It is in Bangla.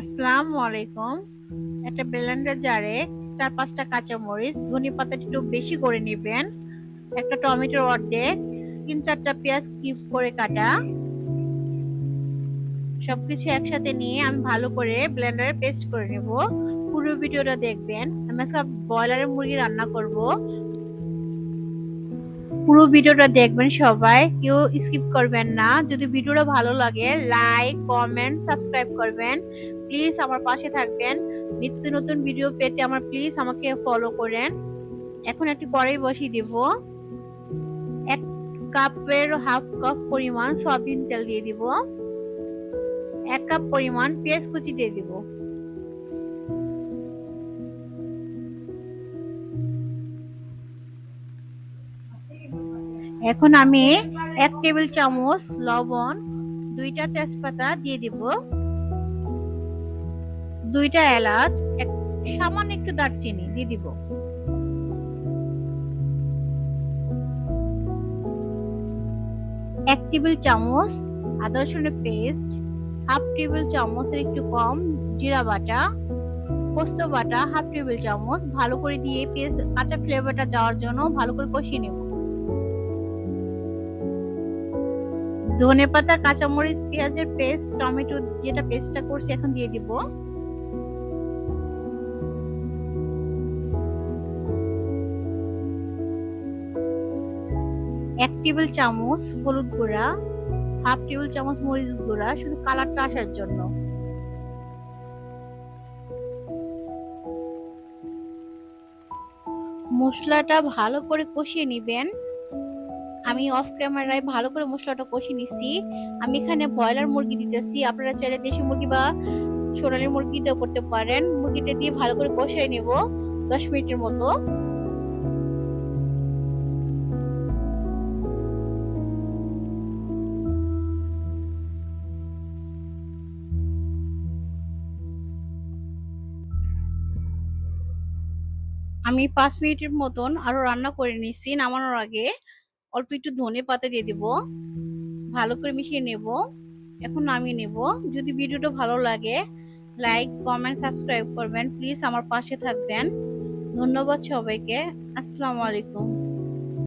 আসসালামু আলাইকুম একটা ব্লেন্ডার জারে চার পাঁচটা কাঁচামরিচ ধনে পাতাটা একটু বেশি করে নেবেন, একটা টমেটোর অর্ধেক, তিন চারটা পেঁয়াজ কিপ করে কাটা। সবকিছু একসাথে নিয়ে আমি ভালো করে ব্লেন্ডারে পেস্ট করে নেব। পুরো ভিডিওটা দেখবেন। আমি আজকে ব্রয়লারের মুরগি রান্না করব। পুরো ভিডিওটা দেখবেন সবাই। কেউ স্কিপ করবেন না। যদি ভিডিওটা ভালো লাগে লাইক কমেন্ট সাবস্ক্রাইব করবেন। প্লিজ আমার পাশে থাকবেন। নিত্য নতুন ভিডিও পেতে আমার প্লিজ আমাকে ফলো করেন। এখন একটি কড়াই বসিয়ে দেব। এক কাপের হাফ কাপ পরিমাণ সয়াবিন তেল দিয়ে দিব। এক কাপ পরিমাণ পেঁয়াজ কুচি দিয়ে দিব। এখন আমি এক টেবিল চামচ লবণ, দুইটা তেজপাতা দিয়ে দিব। দুইটা এলাচ, এক, সামান্য একটু দারচিনি দিয়ে দিব। এক টেবিল চামচ আদা রসুনের পেস্ট, হাফ টেবিল চামচের একটু কম জিরা বাটা, পোস্ত বাটা, হাফ টেবিল চামচ ভালো করে দিয়ে পেস্ট, কাঁচা ফ্লেভারটা যাওয়ার জন্য ভালো করে কষিয়ে নেব। ধনে পাতা, কাঁচামরিচ, পেঁয়াজের পেস্ট টমেটো যেটা পেস্টটা করছি এখন দিয়ে দিব। এক টেবিল চামচ হলুদ গুঁড়া, হাফ টেবিল চামচ মরিচ গুঁড়া, শুধু কালারটা আসার জন্য। মশলাটা ভালো করে কষিয়ে নিবেন। আমি অফ ক্যামেরায় ভালো করে মশলাটা কষিয়ে নিছি আমি এখানে ব্রয়লার মুরগি দিতেছি। আপনারা চাইলে দেশি মুরগি বা সোনালি মুরগিতেও করতে পারেন। মুরগিটা দিয়ে ভালো করে কষিয়ে নেব দশ মিনিটের মতো। আমি পাঁচ মিনিটের মতন আরও রান্না করে নিচ্ছি নামানোর আগে। অল্প একটু ধনে পাতা দিয়ে দেবো। ভালো করে মিশিয়ে নেব। এখন নামিয়ে নেব। যদি ভিডিওটা ভালো লাগে লাইক কমেন্ট সাবস্ক্রাইব করবেন। প্লিজ আমার পাশে থাকবেন। ধন্যবাদ সবাইকে। আসসালামু আলাইকুম।